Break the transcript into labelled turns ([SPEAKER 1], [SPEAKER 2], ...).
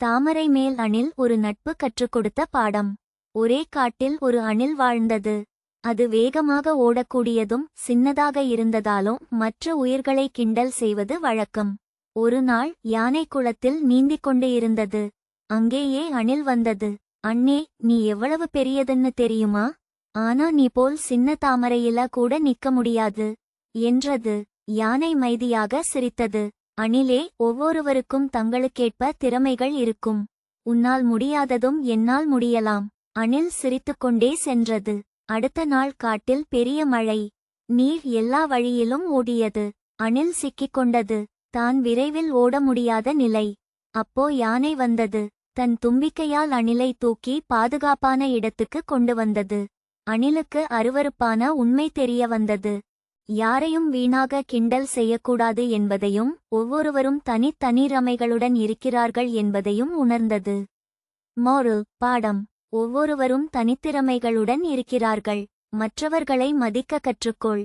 [SPEAKER 1] தாமரை மேல் அணில் ஒரு நட்பு கற்றுக் கொடுத்த பாடம். ஒரே காட்டில் ஒரு அணில் வாழ்ந்தது. அது வேகமாக ஓடக்கூடியதும் சின்னதாக இருந்ததாலும் மற்ற உயிர்களை கிண்டல் செய்வது வழக்கம். ஒரு நாள் யானை குளத்தில் நீந்திக் கொண்டு இருந்தது. அங்கேயே அணில் வந்தது. அண்ணே நீ எவ்வளவு பெரியதுன்னு தெரியுமா? ஆனா நீ போல் சின்ன தாமரையில கூட நிக்க முடியாது என்றது. யானை மைதியாக சிரித்தது. அணிலே ஒவ்வொருவருக்கும் தங்களுக்கேற்ப திறமைகள் இருக்கும். உன்னால் முடியாததும் என்னால் முடியலாம். அணில் சிரித்துக்கொண்டே சென்றது. அடுத்த நாள் காட்டில் பெரிய மழை. நீர் எல்லா வழியிலும் ஓடியது. அணில் சிக்கிக் கொண்டது தான் விரைவில் ஓட முடியாத நிலை. அப்போ யானை வந்தது. தன் தும்பிக்கையால் அணிலை தூக்கி பாதுகாப்பான இடத்துக்கு கொண்டு வந்தது. அணிலுக்கு அருவருப்பான உண்மை தெரிய வந்தது. யாரையும் வீணாக கிண்டல் செய்யக்கூடாது என்பதையும் ஒவ்வொருவரும் தனித்தனிரமைகளுடன் இருக்கிறார்கள் என்பதையும் உணர்ந்தது. மோரு பாடம். ஒவ்வொருவரும் தனித்திறமைகளுடன் இருக்கிறார்கள். மற்றவர்களை மதிக்க கற்றுக்கொள்.